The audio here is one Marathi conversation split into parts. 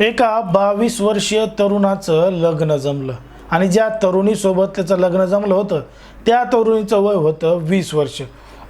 एका बावीस वर्षीय तरुणाचं लग्न जमलं. आणि ज्या तरुणीसोबत त्याचं लग्न जमलं होतं त्या तरुणीचं वय होतं वीस वर्ष.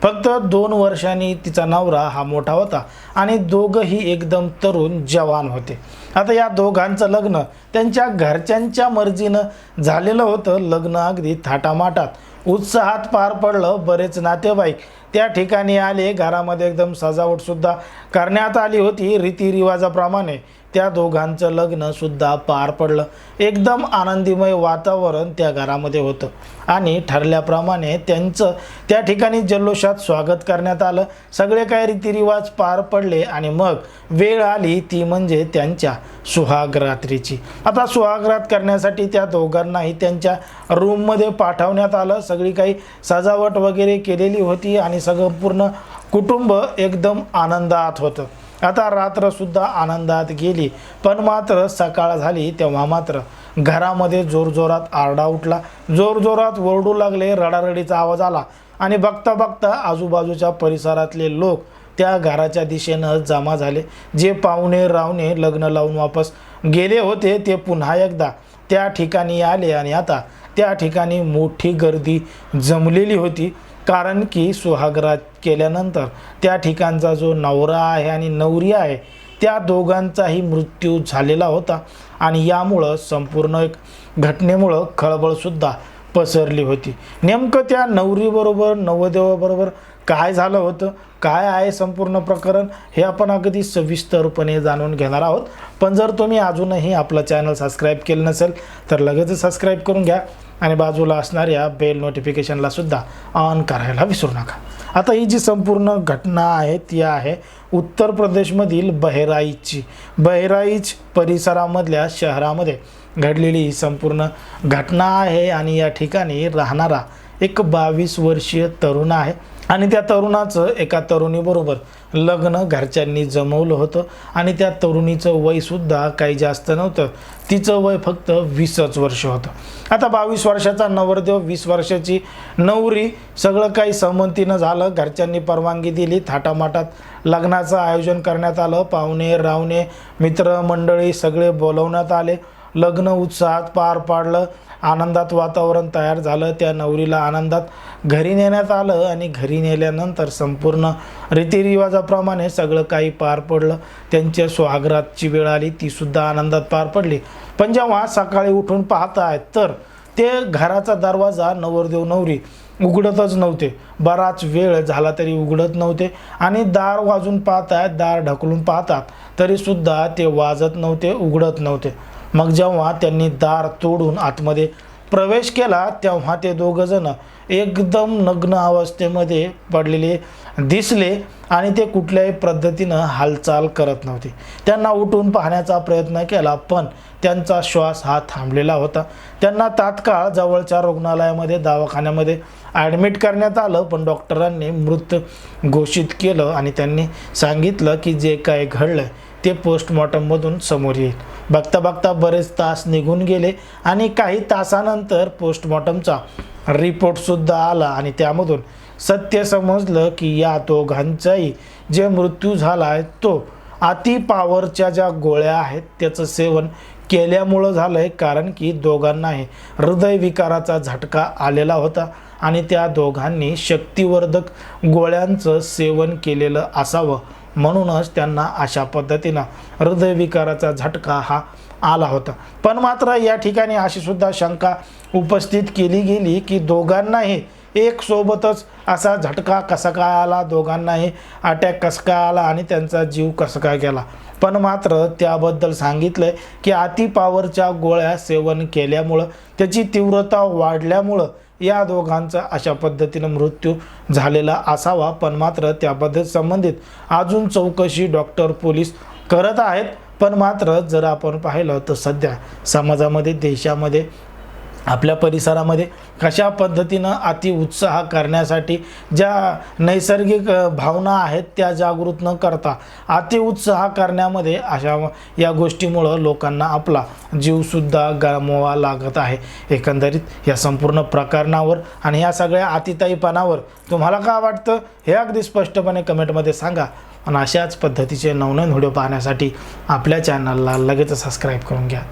फक्त दोन वर्षांनी तिचा नवरा हा मोठा होता आणि दोघंही एकदम तरुण जवान होते. आता या दोघांचं लग्न त्यांच्या घरच्यांच्या मर्जीनं झालेलं होतं. लग्न अगदी थाटामाटात. उत्साहात पार पडलं बरेच नातेवाईक. त्या ठिकाणी आले घरामध्ये एकदम सजावटसुद्धा करण्यात आली होती रीतिरिवाजाप्रमाणे. त्या दोघांचं लग्नसुद्धा पार पडलं. एकदम आनंदीमय वातावरण त्या घरामध्ये होतं. आणि ठरल्याप्रमाणे त्यांचं त्या ठिकाणी जल्लोषात स्वागत करण्यात आलं. सगळे काही रीतिरिवाज पार पडले आणि मग वेळ आली ती म्हणजे त्यांच्या सुहागरात्रीची आता सुहागरात करण्यासाठी त्या दोघांनाही त्यांच्या रूममध्ये पाठवण्यात आलं. सगळी काही सजावट वगैरे केलेली होती आणि सगळं पूर्ण कुटुंब एकदम आनंदात होतं. आता रात्रसुद्धा आनंदात गेली पण मात्र सकाळ झाली तेव्हा मात्र घरामध्ये जोरजोरात आरडा उठला. जोरजोरात ओरडू लागले रडारडीचा आवाज आला आणि बघता बघता आजूबाजूच्या परिसरातले लोक त्या घराच्या दिशेनं जमा झाले. जे पाहुणे रावणे लग्न लावून वापस गेले होते ते पुन्हा एकदा त्या ठिकाणी आले आणि आता त्या ठिकाणी मोठी गर्दी जमलेली होती. कारण की सुहागरात केल्यानंतर त्या ठिकाणचा जो नवरा आहे आणि नवरी आहे त्या दोघांचाही मृत्यू झालेला होता आणि यामुळं संपूर्ण एक घटनेमुळं खळबळसुद्धा पसरली होती. नेमकं त्या नवरीबरोबर नवदेवाबरोबर काय झालं होतं काय आहे संपूर्ण प्रकरण हे आपण अगदी सविस्तरपणे जाणून घेणार आहोत. पण जर तुम्ही अजूनही आपलं चॅनल सबस्क्राईब केलं नसेल तर लगेचच सबस्क्राईब करून घ्या आणि बाजूला असणाऱ्या बेल नोटिफिकेशनला सुद्धा ऑन करायला विसरू नका. आता ही जी संपूर्ण घटना आहे ती आहे उत्तर प्रदेशमधील बहराईचची बहराईच परिसरामधल्या शहरामध्ये घडलेली ही संपूर्ण घटना आहे आणि या ठिकाणी राहणारा एक बावीस वर्षीय तरुण आहे. आणि त्या तरुणाचं एका तरुणीबरोबर लग्न घरच्यांनी जमवलं होतं. आणि त्या तरुणीचं वयसुद्धा काही जास्त नव्हतं. तिचं वय फक्त वीसच वर्ष होतं. आता बावीस वर्षाचा नवरदेव वीस वर्षाची नवरी सगळं काही संमतीनं झालं. घरच्यांनी परवानगी दिली. थाटामाटात लग्नाचं आयोजन करण्यात आलं. पाहुणे रावणे मित्रमंडळी सगळे बोलवण्यात आले. लग्न उत्साहात पार पाडलं. आनंदात वातावरण तयार झालं. त्या नवरीला आनंदात घरी नेण्यात आलं आणि घरी नेल्यानंतर संपूर्ण रीतिरिवाजाप्रमाणे सगळं काही पार पडलं. त्यांच्या स्वागरातची वेळ आली. तीसुद्धा आनंदात पार पडली. पण जेव्हा सकाळी उठून पाहत आहेत तर ते घराचा दरवाजा नवरदेव नवरी उघडतच नव्हते. बराच वेळ झाला तरी उघडत नव्हते आणि दार वाजून पाहतात दार ढकलून पाहतात. तरीसुद्धा ते वाजत नव्हते उघडत नव्हते. मग जेव्हा त्यांनी दार तोडून आतमध्ये प्रवेश केला तेव्हा ते दोघंजणं एकदम नग्न अवस्थेमध्ये पडलेले दिसले आणि ते कुठल्याही पद्धतीनं हालचाल करत नव्हते. त्यांना उठून पाहण्याचा प्रयत्न केला पण त्यांचा श्वास हा थांबलेला होता. त्यांना तात्काळ जवळच्या रुग्णालयामध्ये दवाखान्यामध्ये ॲडमिट करण्यात आलं पण डॉक्टरांनी मृत घोषित केलं आणि त्यांनी सांगितलं की जे काय घडलं ते पोस्टमॉर्टममधून समोर येईल. बघता बघता बरेच तास निघून गेले आणि काही तासानंतर पोस्टमॉर्टमचा रिपोर्टसुद्धा आला आणि त्यामधून सत्य समजलं की या दोघांचाही जे मृत्यू झाला आहे तो अति पॉवरच्या ज्या गोळ्या आहेत त्याचं सेवन केल्यामुळं झालं आहे कारण की दोघांनाही हृदयविकाराचा झटका आलेला होता आणि त्या दोघांनी शक्तिवर्धक गोळ्यांचं सेवन केलेलं असावं. म्हणूनच त्यांना अशा पद्धतीनं हृदयविकाराचा झटका हा आला होता. पण मात्र या ठिकाणी अशी सुद्धा शंका उपस्थित केली गेली की दोघांनाही एक सोबतच असा झटका कसा काय आला? दोघांनाही अटॅक कसं काय आला आणि त्यांचा जीव कसं काय गेला? पण मात्र त्याबद्दल सांगितलं की अति पॉवरच्या गोळ्या सेवन केल्यामुळं त्याची तीव्रता वाढल्यामुळं या दोघांचा अशा पद्धतीनं मृत्यू झालेला असावा पण मात्र त्याबद्दल संबंधित अजून चौकशी डॉक्टर पोलीस करत आहेत. पण मात्र जर आपण पाहिलं तर सध्या समाजामध्ये देशामध्ये आपल्या परिसरामध्ये कशा पद्धतीनं अति उत्साह करण्यासाठी ज्या नैसर्गिक भावना आहेत त्या जागृत न करता अति उत्साह करण्यामध्ये अशा या गोष्टीमुळं लोकांना आपला जीवसुद्धा गमवा लागत आहे. एकंदरीत या संपूर्ण प्रकरणावर आणि या सगळ्या अतिताईपणावर तुम्हाला काय वाटतं हे अगदी स्पष्टपणे कमेंटमध्ये सांगा. आणि अशाच पद्धतीचे नवनवीन व्हिडिओ पाहण्यासाठी आपल्या चॅनलला लगेच सबस्क्राईब करून घ्या.